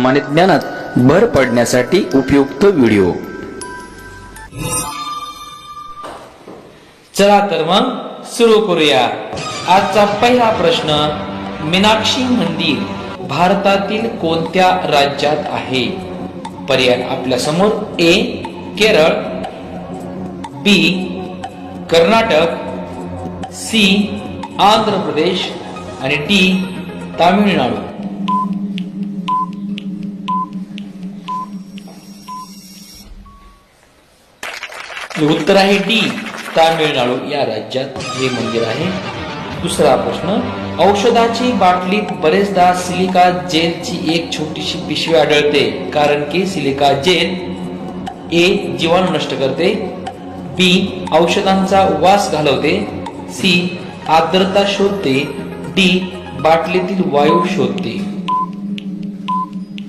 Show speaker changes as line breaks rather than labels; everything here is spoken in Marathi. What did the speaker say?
सामान्य ज्ञानात भर पडण्यासाठी उपयुक्त व्हिडिओ.
चला तर मग सुरू करूया. आजचा पहिला प्रश्न मीनाक्षी मंदिर भारतातील कोणत्या राज्यात आहे? पर्याय आपल्यासमोर A Kerala B Karnataka C Andhra Pradesh आणि डी तामिळनाडू. उत्तर आहे डी. तामिळनाडू. या राज्यात हे मंदिर आहे. दुसरा प्रश्न औषधाची बाटलीत बरेचदा सिलिका जेलची एक छोटीशी पिशवी आढळते. कारण की सिलिका जेल ए जीवाणू नष्ट करते. बी औषधांचा वास घालवते. सी आर्द्रता शोधते. डी बाटलीतील वायू शोधते.